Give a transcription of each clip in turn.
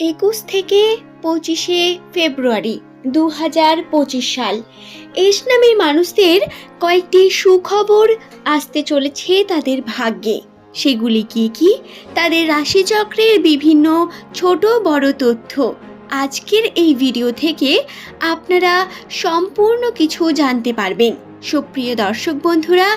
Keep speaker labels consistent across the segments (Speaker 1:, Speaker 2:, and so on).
Speaker 1: একুশ থেকে পঁচিশে ফেব্রুয়ারি দু হাজার পঁচিশ সাল। এস নামের মানুষদের কয়েকটি সুখবর আসতে চলেছে তাদের ভাগ্যে। সেগুলি কি কি? তাদের রাশিচক্রের বিভিন্ন ছোট বড় তথ্য। আজকের এই ভিডিও থেকে আপনারা সম্পূর্ণ কিছু জানতে পারবেন। সুপ্রিয় দর্শক বন্ধুরা,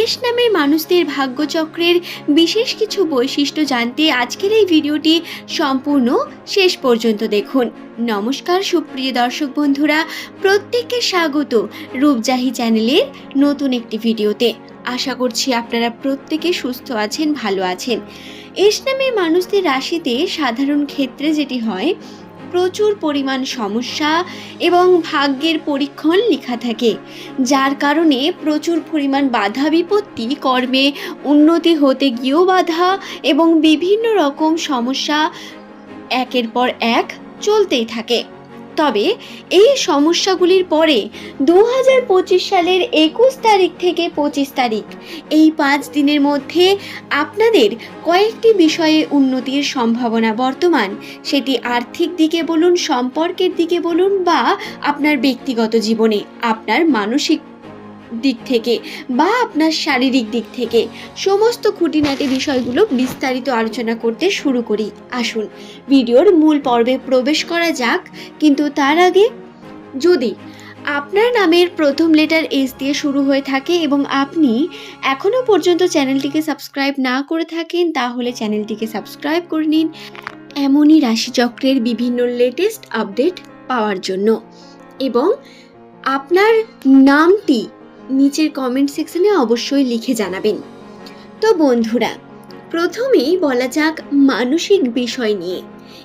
Speaker 1: এস নামের মানুষদের ভাগ্যচক্রের বিশেষ কিছু বৈশিষ্ট্য জানতে আজকের এই ভিডিওটি সম্পূর্ণ শেষ পর্যন্ত দেখুন। নমস্কার সুপ্রিয় দর্শক বন্ধুরা, প্রত্যেককে স্বাগত রূপজাহি চ্যানেলের নতুন একটি ভিডিওতে। আশা করছি আপনারা প্রত্যেকে সুস্থ আছেন, ভালো আছেন। এস নামের মানুষদের রাশিতে সাধারণ ক্ষেত্রে যেটি হয় প্রচুর পরিমাণ সমস্যা এবং ভাগ্যের পরীক্ষণ লেখা থাকে। যার কারণে প্রচুর পরিমাণ বাধা বিপত্তি, কর্মে উন্নতি হতে গিয়েও বাধা এবং বিভিন্ন রকম সমস্যা একের পর এক চলতেই থাকে। তবে এই সমস্যাগুলির পরে দু হাজার পঁচিশ সালের একুশ তারিখ থেকে পঁচিশ তারিখ, এই পাঁচ দিনের মধ্যে আপনাদের কয়েকটি বিষয়ে উন্নতির সম্ভাবনা বর্তমান। সেটি আর্থিক দিকে বলুন, সম্পর্কের দিকে বলুন বা আপনার ব্যক্তিগত জীবনে, আপনার মানসিক দিক থেকে বা আপনার শারীরিক দিক থেকে। সমস্ত খুঁটিনাটি বিষয়গুলো বিস্তারিত আলোচনা করতে শুরু করি। আসুন, ভিডিওর মূল পর্বে প্রবেশ করা যাক, কিন্তু তার আগে যদি আপনার নামের প্রথম লেটার এস দিয়ে শুরু হয়ে থাকে এবং আপনি এখনও পর্যন্ত চ্যানেলটিকে সাবস্ক্রাইব না করে থাকেন, তাহলে চ্যানেলটিকে সাবস্ক্রাইব করে নিন। এমনই রাশিচক্রের বিভিন্ন লেটেস্ট আপডেট পাওয়ার জন্য। এবং আপনার নামটি নিচের কমেন্ট সেকশনে অবশ্যই লিখে জানাবেন। তো বন্ধুরা, প্রথমেই বলা যাক মানসিক বিষয় নিয়ে।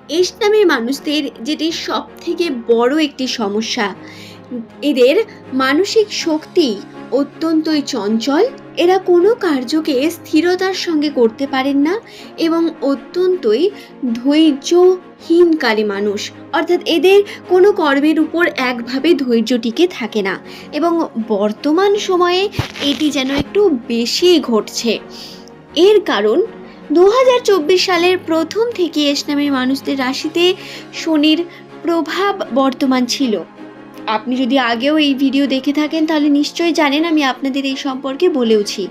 Speaker 1: এস নামের মানুষদের যেটি সব থেকে বড় একটি সমস্যা, এদের মানসিক শক্তি অত্যন্তই চঞ্চল এরা কোনো কার্যকে স্থিরতার সঙ্গে করতে পারেন না এবং অত্যন্তই ধৈর্যহীনকারী মানুষ। অর্থাৎ এদের কোনো কর্মের উপর একভাবে ধৈর্য টিকে থাকে না। এবং বর্তমান সময়ে এটি যেন একটু বেশি ঘটছে। এর কারণ দু হাজার চব্বিশ সালের প্রথম থেকে এস নামের মানুষদের রাশিতে শনির প্রভাব বর্তমান ছিল। আপনি যদি আগেও এই ভিডিও দেখে থাকেন, তাহলে নিশ্চয়ই জানেন আমি আপনাদের এই সম্পর্কে বলেওছি।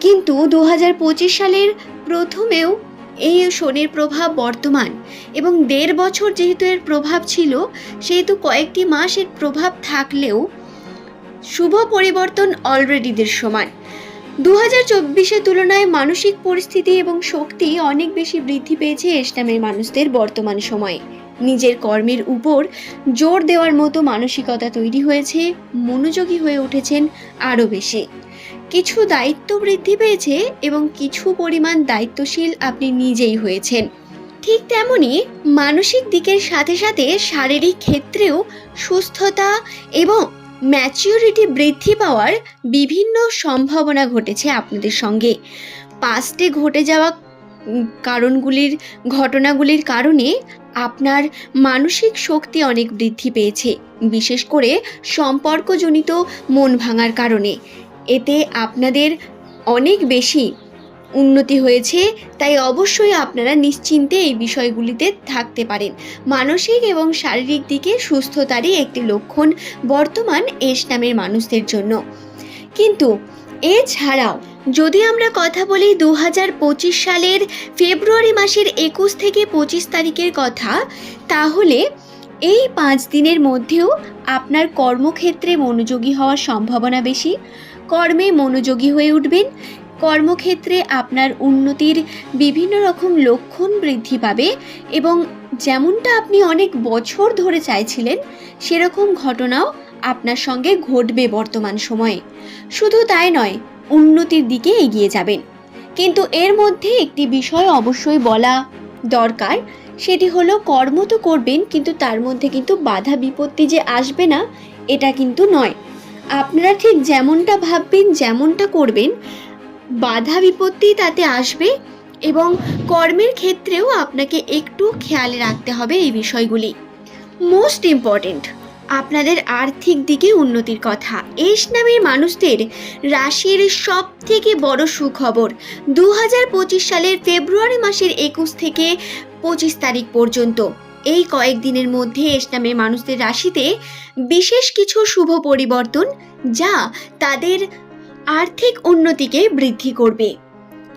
Speaker 1: কিন্তু দু হাজার পঁচিশ সালের প্রথমেও এই শনির প্রভাব বর্তমান এবং দেড় বছর যেহেতু এর প্রভাব ছিল, সেহেতু কয়েকটি মাস এর প্রভাব থাকলেও শুভ পরিবর্তন অলরেডি সমান দু হাজার চব্বিশের তুলনায় মানসিক পরিস্থিতি এবং শক্তি অনেক বেশি বৃদ্ধি পেয়েছে এসলামের মানুষদের বর্তমান সময়ে। নিজের কর্মের উপর জোর দেওয়ার মতো মানসিকতা তৈরি হয়েছে, মনোযোগী হয়ে উঠেছেন আরও বেশি। কিছু দায়িত্ব বৃদ্ধি পেয়েছে এবং কিছু পরিমাণ দায়িত্বশীল আপনি নিজেই হয়েছেন। ঠিক তেমনই মানসিক দিকের সাথে সাথে শারীরিক ক্ষেত্রেও সুস্থতা এবং ম্যাচিউরিটি বৃদ্ধি পাওয়ার বিভিন্ন সম্ভাবনা ঘটেছে আপনাদের সঙ্গে। পাস্টে ঘটে যাওয়া কারণগুলির, ঘটনাগুলির কারণে আপনার মানসিক শক্তি অনেক বৃদ্ধি পেয়েছে, বিশেষ করে সম্পর্কজনিত মন ভাঙার কারণে। এতে আপনাদের অনেক বেশি উন্নতি হয়েছে, তাই অবশ্যই আপনারা নিশ্চিন্তে এই বিষয়গুলিতে থাকতে পারেন। মানসিক এবং শারীরিক দিকে সুস্থতারই একটি লক্ষণ বর্তমান এস নামের মানুষদের জন্য। কিন্তু এছাড়াও যদি আমরা কথা বলি দু হাজার পঁচিশ সালের ফেব্রুয়ারি মাসের একুশ থেকে পঁচিশ তারিখের কথা, তাহলে এই পাঁচ দিনের মধ্যেও আপনার কর্মক্ষেত্রে মনোযোগী হওয়ার সম্ভাবনা বেশি, কর্মে মনোযোগী হয়ে উঠবেন কর্মক্ষেত্রে আপনার উন্নতির বিভিন্ন রকম লক্ষণ বৃদ্ধি পাবে এবং যেমনটা আপনি অনেক বছর ধরে চাইছিলেন, সেরকম ঘটনাও আপনার সঙ্গে ঘটবে বর্তমান সময়ে। শুধু তাই নয়, উন্নতির দিকে এগিয়ে যাবেন। কিন্তু এর মধ্যে একটি বিষয় অবশ্যই বলা দরকার, সেটি হলো কর্ম তো করবেন, কিন্তু তার মধ্যে কিন্তু বাধা বিপত্তি যে আসবে না, এটা কিন্তু নয়। আপনারা ঠিক যেমনটা ভাববেন, যেমনটা করবেন বাধা বিপত্তি তাতে আসবে এবং কর্মের ক্ষেত্রেও আপনাকে একটু খেয়ালে রাখতে হবে এই বিষয়গুলি। মোস্ট ইম্পর্টেন্ট আপনাদের আর্থিক দিকে উন্নতির কথা। এস নামের মানুষদের রাশির সব থেকে বড় সুখবর দু হাজার পঁচিশ সালের ফেব্রুয়ারি মাসের একুশ থেকে পঁচিশ তারিখ পর্যন্ত। এই কয়েকদিনের মধ্যে এস নামের মানুষদের রাশিতে বিশেষ কিছু শুভ পরিবর্তন যা তাদের আর্থিক উন্নতিকে বৃদ্ধি করবে।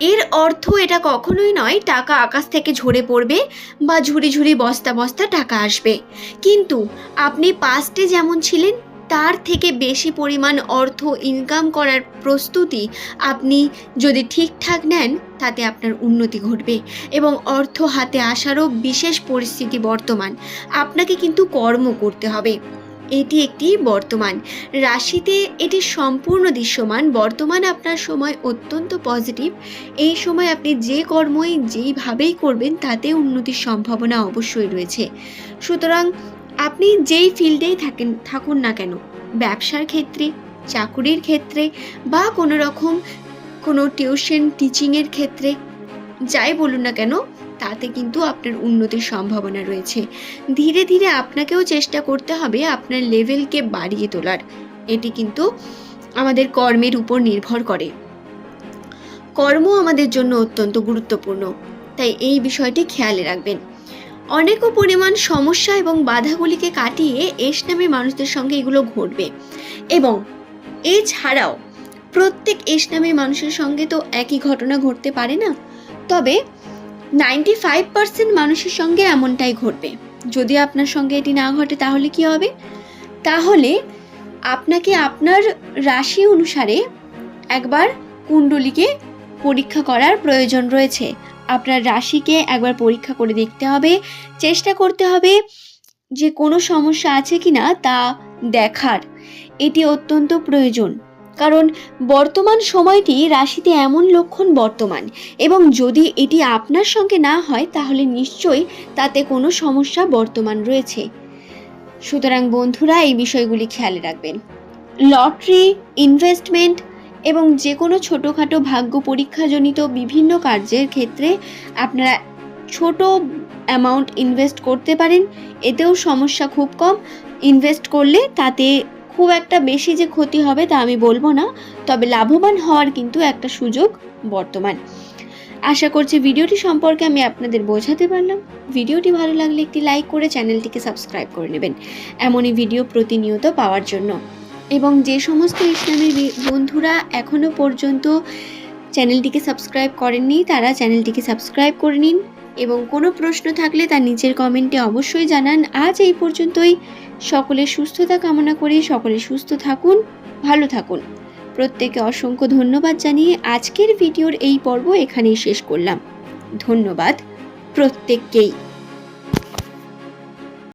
Speaker 1: এর অর্থ এটা কখনোই নয় টাকা আকাশ থেকে ঝরে পড়বে বা ঝুড়ি ঝুড়ি বস্তা বস্তা টাকা আসবে। কিন্তু আপনি পাস্টে যেমন ছিলেন, তার থেকে বেশি পরিমাণ অর্থ ইনকাম করার প্রস্তুতি আপনি যদি ঠিকঠাক নেন, তাতে আপনার উন্নতি ঘটবে এবং অর্থ হাতে আসারও বিশেষ পরিস্থিতি বর্তমান। আপনাকে কিন্তু কর্ম করতে হবে। এটি একটি বর্তমান। রাশিতে এটি সম্পূর্ণ দৃশ্যমান। বর্তমান আপনার সময় অত্যন্ত পজিটিভ এই সময় আপনি যে কর্মই যেইভাবেই করবেন, তাতে উন্নতির সম্ভাবনা অবশ্যই রয়েছে। সুতরাং আপনি যেই ফিল্ডেই থাকেন, থাকুন না কেন, ব্যবসার ক্ষেত্রে, চাকুরির ক্ষেত্রে বা কোনো রকম কোনো টিউশন টিচিংয়ের ক্ষেত্রে, যাই বলুন না কেন তাতে কিন্তু আপনার উন্নতির সম্ভাবনা রয়েছে। ধীরে ধীরে আপনাকেও চেষ্টা করতে হবে আপনার লেভেলকে বাড়িয়ে তোলার। এটি কিন্তু আমাদের কর্মের উপর নির্ভর করে। কর্ম আমাদের জন্য অত্যন্ত গুরুত্বপূর্ণ। তাই এই বিষয়টি খেয়ালে রাখবেন। অনেকও পরিমাণ সমস্যা এবং বাধাগুলিকে কাটিয়ে এস নামে মানুষদের সঙ্গে এগুলো ঘটবে। এবং এছাড়াও প্রত্যেক এস নামে মানুষের সঙ্গে তো একই ঘটনা ঘটতে পারে না। তবে নাইনটি ফাইভ পার্সেন্ট মানুষের সঙ্গে এমনটাই ঘটবে। যদি আপনার সঙ্গে এটি না ঘটে, তাহলে কি হবে? তাহলে আপনাকে আপনার রাশি অনুসারে একবার কুণ্ডলিকে পরীক্ষা করার প্রয়োজন রয়েছে। আপনার রাশিকে একবার পরীক্ষা করে দেখতে হবে। চেষ্টা করতে হবে যে কোনো সমস্যা আছে কি না তা দেখার। এটি অত্যন্ত প্রয়োজন। কারণ বর্তমান সময়টি রাশিতে এমন লক্ষণ বর্তমান এবং যদি এটি আপনার সঙ্গে না হয়, তাহলে নিশ্চয়ই তাতে কোনো সমস্যা বর্তমান রয়েছে। সুতরাং বন্ধুরা, এই বিষয়গুলি খেয়াল রাখবেন। লটারি ইনভেস্টমেন্ট এবং যে কোনো ছোটোখাটো ভাগ্য পরীক্ষাজনিত বিভিন্ন কার্যের ক্ষেত্রে আপনারা ছোট অ্যামাউন্ট ইনভেস্ট করতে পারেন। এতেও সমস্যা খুব কম। ইনভেস্ট করলে তাতে খুব একটা বেশি যে ক্ষতি হবে তা আমি বলব না, তবে লাভবান হওয়ার কিন্তু একটা সুযোগ বর্তমান। আশা করছি ভিডিওটি সম্পর্কে আমি আপনাদের বোঝাতে পারলাম। ভিডিওটি ভালো লাগলে একটি লাইক করে চ্যানেলটিকে সাবস্ক্রাইব করে নেবেন, এমনই ভিডিও প্রতিনিয়ত পাওয়ার জন্য। এবং যে সমস্ত ইসলামের বি- বন্ধুরা এখনও পর্যন্ত চ্যানেলটিকে সাবস্ক্রাইব করেননি, তারা চ্যানেলটিকে সাবস্ক্রাইব করে নিন। এবং কোনো প্রশ্ন থাকলে তা নিচের কমেন্টে অবশ্যই জানান। আজ এই পর্যন্তই। সকলের সুস্থতা কামনা করি সকলে সুস্থ থাকুন, ভালো থাকুন। প্রত্যেকে অসংখ্য ধন্যবাদ জানিয়ে আজকের ভিডিওর এই পর্ব এখানেই শেষ করলাম। ধন্যবাদ প্রত্যেককেই।